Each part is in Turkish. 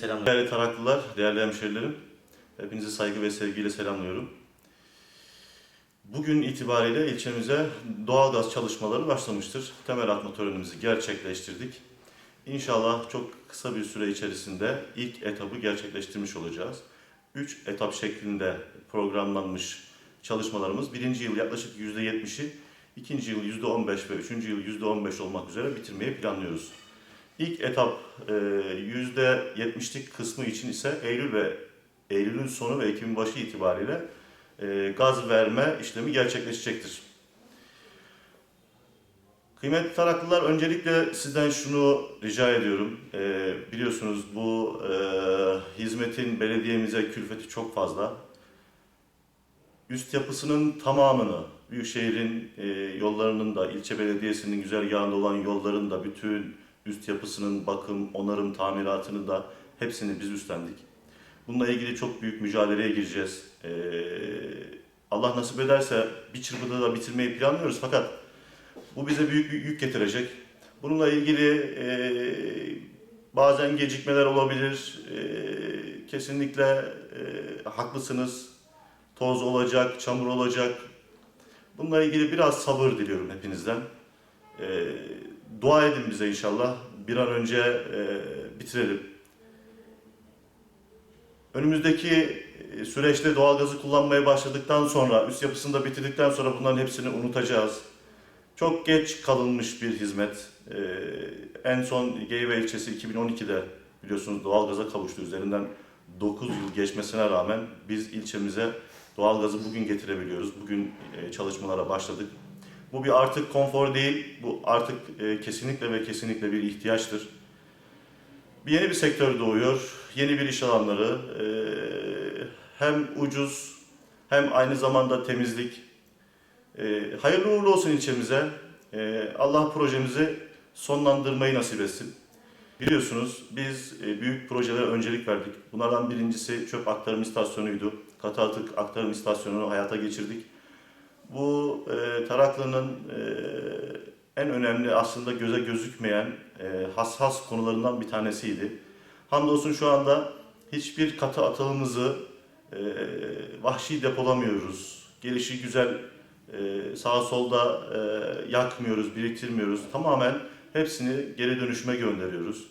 Selamlar. Değerli Taraklılar, değerli hemşerilerim, hepinizi saygı ve sevgiyle selamlıyorum. Bugün itibariyle ilçemize doğalgaz çalışmaları başlamıştır. Temel atma törenimizi gerçekleştirdik. İnşallah çok kısa bir süre içerisinde ilk etabı gerçekleştirmiş olacağız. Üç etap şeklinde programlanmış çalışmalarımız birinci yıl yaklaşık %70'i, ikinci yıl %15 ve üçüncü yıl %15 olmak üzere bitirmeyi planlıyoruz. İlk etap e, %70'lik kısmı için ise Eylül ve Eylül'ün sonu ve Ekim'in başı itibariyle e, gaz verme işlemi gerçekleşecektir. Kıymetli Taraklılar, öncelikle sizden şunu rica ediyorum. E, biliyorsunuz bu e, hizmetin belediyemize külfeti çok fazla. Üst yapısının tamamını, Büyükşehir'in e, yollarının da, ilçe belediyesinin güzergahında olan yolların da bütün üst yapısının bakım, onarım, tamiratını da hepsini biz üstlendik. Bununla ilgili çok büyük mücadeleye gireceğiz. Ee, Allah nasip ederse bir çırpıda da bitirmeyi planlıyoruz fakat bu bize büyük bir yük getirecek. Bununla ilgili e, bazen gecikmeler olabilir. E, kesinlikle e, haklısınız. Toz olacak, çamur olacak. Bununla ilgili biraz sabır diliyorum hepinizden. E, dua edin bize inşallah. Bir an önce e, bitirelim. Önümüzdeki e, süreçte doğalgazı kullanmaya başladıktan sonra, üst yapısını da bitirdikten sonra bunların hepsini unutacağız. Çok geç kalınmış bir hizmet. E, en son Geyve ilçesi 2012'de biliyorsunuz doğalgaza kavuştu. Üzerinden 9 yıl geçmesine rağmen biz ilçemize doğalgazı bugün getirebiliyoruz. Bugün e, çalışmalara başladık. Bu bir artık konfor değil, bu artık e, kesinlikle ve kesinlikle bir ihtiyaçtır. Bir yeni bir sektör doğuyor, yeni bir iş alanları, e, hem ucuz hem aynı zamanda temizlik. E, hayırlı uğurlu olsun ilçemize. E, Allah projemizi sonlandırmayı nasip etsin. Biliyorsunuz biz e, büyük projelere öncelik verdik. Bunlardan birincisi çöp aktarım istasyonuydu. Katı atık aktarım istasyonunu hayata geçirdik. Bu e, Taraklı'nın e, en önemli aslında göze gözükmeyen e, hassas konularından bir tanesiydi. Hamdolsun şu anda hiçbir katı atığımızı e, vahşi depolamıyoruz. Gelişi güzel e, sağa solda e, yakmıyoruz, biriktirmiyoruz. Tamamen hepsini geri dönüşüme gönderiyoruz.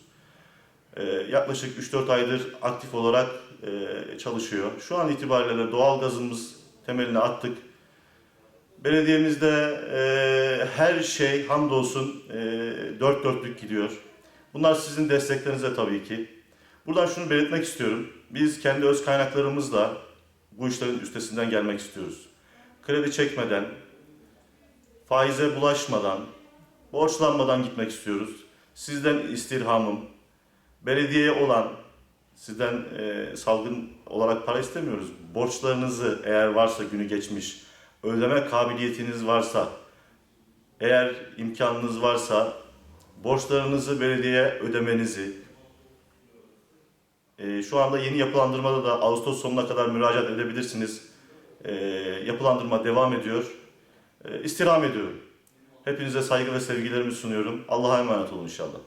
E, yaklaşık 3-4 aydır aktif olarak e, çalışıyor. Şu an itibariyle de doğal gazımız temelini attık. Belediyemizde e, her şey hamdolsun e, dört dörtlük gidiyor. Bunlar sizin desteklerinize tabii ki. Buradan şunu belirtmek istiyorum. Biz kendi öz kaynaklarımızla bu işlerin üstesinden gelmek istiyoruz. Kredi çekmeden, faize bulaşmadan, borçlanmadan gitmek istiyoruz. Sizden istirhamım, belediyeye olan, sizden e, salgın olarak para istemiyoruz. Borçlarınızı eğer varsa günü geçmiş, ödeme kabiliyetiniz varsa, eğer imkanınız varsa borçlarınızı belediyeye ödemenizi, e, şu anda yeni yapılandırmada da Ağustos sonuna kadar müracaat edebilirsiniz. E, yapılandırma devam ediyor. E, istirham ediyorum. Hepinize saygı ve sevgilerimi sunuyorum. Allah'a emanet olun inşallah.